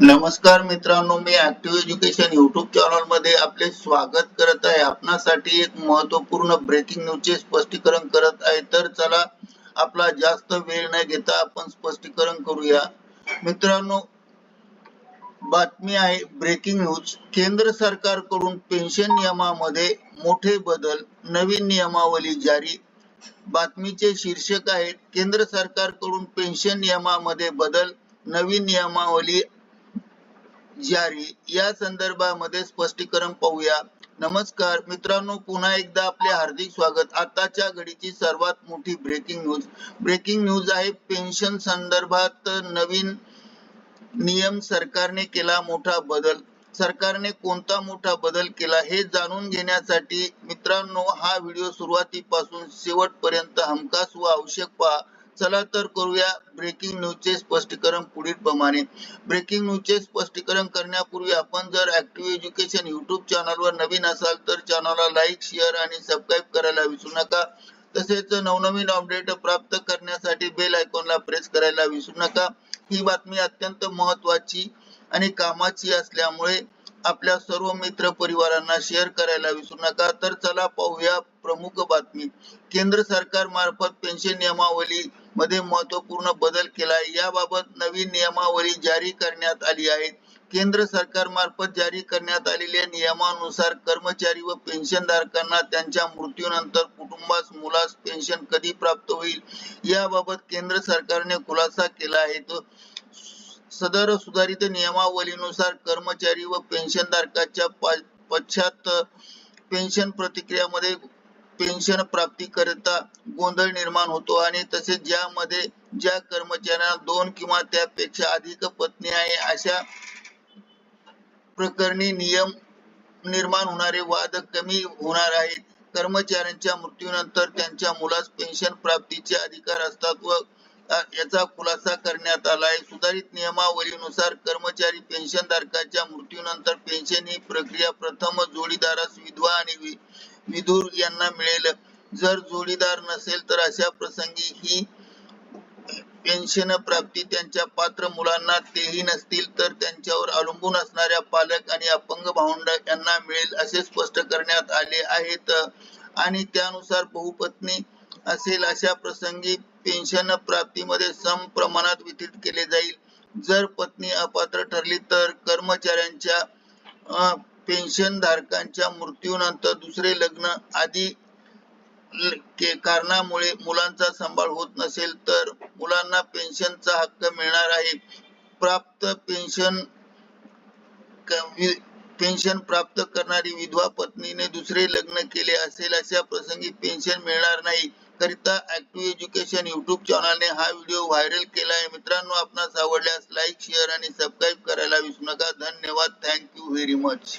नमस्कार मित्रांनो मी ऍक्टिव्ह एज्युकेशन युट्यूब चॅनलमध्ये आपले स्वागत करत आहे. आपणासाठी एक महत्त्वपूर्ण ब्रेकिंग न्यूजचे स्पष्टीकरण करत आहे. तर चला आपला जास्त वेळ न घेता आपण स्पष्टीकरण करूया. मित्रांनो बातमी आहे ब्रेकिंग न्यूज केंद्र सरकारकडून पेन्शन नियमामध्ये मोठे बदल नवीन नियमावली जारी. बातमीचे शीर्षक आहे केंद्र सरकारकडून पेन्शन नियमामध्ये बदल नवीन नियमावली जारी. या संदर्भामध्ये स्पष्टीकरण पाहूया. नमस्कार. मित्रांनो पुन्हा एकदा आपले हार्दिक स्वागत. आताच्या घडीची सर्वात मोठी ब्रेकिंग न्यूज ब्रेकिंग न्यूज आहे पेन्शन संदर्भात नवीन नियम सरकारने केला मोठा बदल. सरकारने कोणता मोठा बदल केला हे जाणून घेण्यासाठी मित्रांनो हा व्हिडिओ सुरुवातीपासून शेवटपर्यंत हमखास व आवश्यक पहा. चला तर करूया ब्रेकिंग न्यूजचे स्पष्टीकरण पुढील प्रमाणे ब्रेकिंग न्यूजचे स्पष्टीकरण करण्यापूर्वी आपण जर ऍक्टिव्ह एज्युकेशन युट्यूब चॅनलवर नवीन असाल तर चॅनलला लाईक शेअर आणि सबस्क्राईब करायला विसरू नका. तसेच नवनवीन अपडेट प्राप्त करण्यासाठी बेल आयकॉनला प्रेस करायला विसरू नका. ही बातमी अत्यंत महत्वाची आणि कामाची असल्यामुळे आपल्या सर्व मित्र परिवारांना शेअर करायला विसरू नका. तर चला पाहूया प्रमुख बातमी. केंद्र सरकार मार्फत पेन्शन नियमावली मध्ये महत्त्वपूर्ण बदल केला. याबाबत नवीन नियमावली जारी करण्यात आली आहे केंद्र सरकार मार्फत जारी करण्यात आलेल्या नियमानुसार कर्मचारी व पेन्शनधारकांना त्यांच्या मृत्यूनंतर कुटुंबास मुलास पेन्शन कधी प्राप्त होईल याबाबत केंद्र सरकारने खुलासा केला आहे. तो सदर सुधारित नियमावलीनुसार कर्मचारी व पेन्शनधारकाच्या पश्चात पेन्शन प्रतिक्रियामध्ये पेन्शन प्राप्तीकरिता गोंधळ निर्माण होतो आणि तसेच ज्यामध्ये ज्या कर्मचाऱ्यांना दोन किंवा त्यापेक्षा अधिक पत्नी आहे अशा प्रकरणी नियम निर्माण होणारे वाद कमी होणार आहेत. कर्मचाऱ्यांच्या मृत्यूनंतर त्यांच्या मुलास पेन्शन प्राप्तीचे अधिकार असतात व याचा खुलासा करण्यात आला आहे. सुधारित नियमावलीनुसार कर्मचारी पेन्शन धारकाच्या मृत्यूनंतर पेन्शन ही प्रक्रिया प्रथम जोडीदारास विधवा आणि विदुर यांना मिळेल. जर जोडीदार नसेल तर अशा प्रसंगी ही पेन्शन प्राप्ती त्यांच्या पात्र मुलांना तेही नसतील तर त्यांच्यावर अवलंबून असणाऱ्या पालक आणि अपंग भावंड यांना मिळेल असे स्पष्ट करण्यात आले आहेत. आणि त्यानुसार बहुपत्नी असेल अशा प्रसंगी पेन्शन प्राप्तीमध्ये सम प्रमाणात वितरित केले जाईल. जर पत्नी अपात्र ठरली तर कर्मचाऱ्यांच्या पेन्शन धारकांच्या मृत्यूनंतर दुसरे लग्न आदी कारणामुळे मुलांचा सांभाळ होत नसेल तर मुलांना पेन्शनचा हक्क मिळणार आहे. प्राप्त पेन्शन पेन्शन प्राप्त करणारी विधवा पत्नीने दुसरे लग्न केले असेल अशा प्रसंगी पेन्शन मिळणार नाही. करिता ऍक्टिव्ह एज्युकेशन युट्यूब चॅनलने हा व्हिडिओ व्हायरल केला आहे मित्रांनो आपणास आवडल्यास लाईक शेअर आणि सबस्क्राईब करायला विसरू नका. धन्यवाद. Thank you very much.